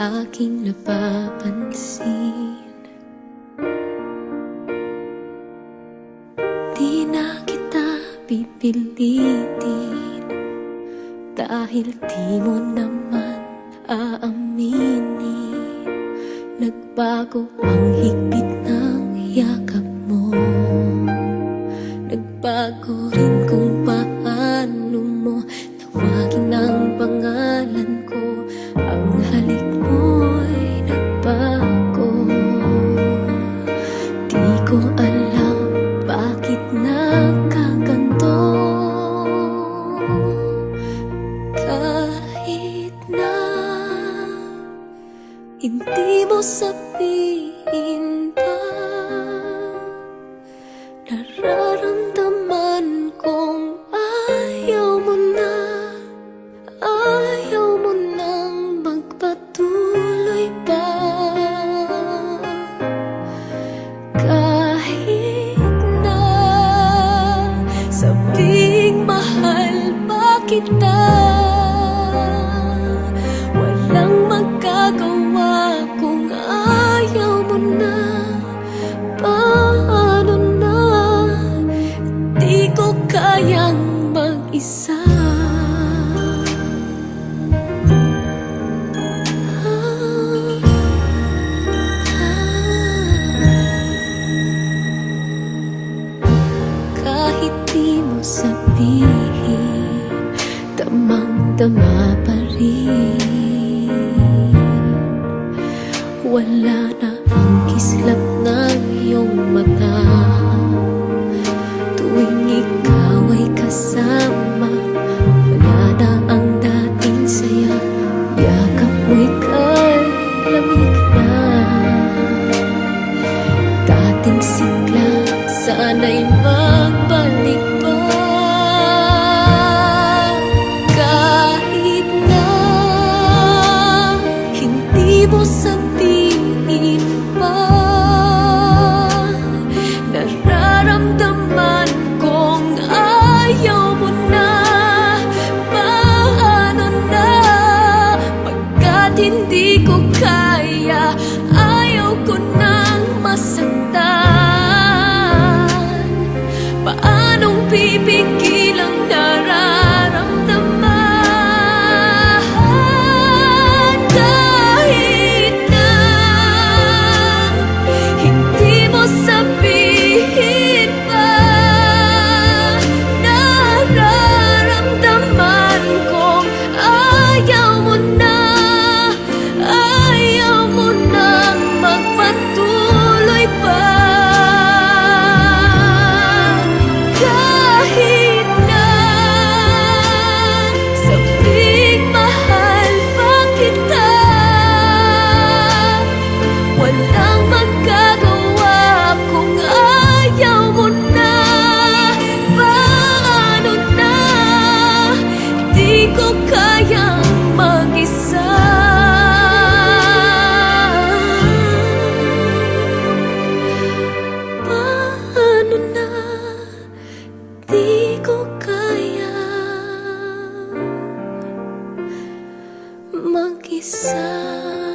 Aking napapansin. Di na kita pipilitin Dahil di mo naman aaminin. Nagbago ang higpit ng yakap hindi mo sabihin pa Nararamdaman kong ayaw mo na Ayaw mo nang magpatuloy pa. Kahit na sabing mahal pa kita Walang magagawa kayang mag-isa. Kahit di mo sabihin Damang-dama pa rin. Wala na ang kislap ng iyong mata begin. mag-isa.